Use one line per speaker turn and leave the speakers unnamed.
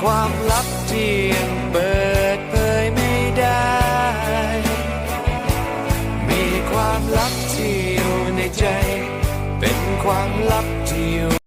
ความลับที่ยังเปิดเผยไม่ได้ มีความลับที่อยู่ในใจ เป็นความลับที่อยู่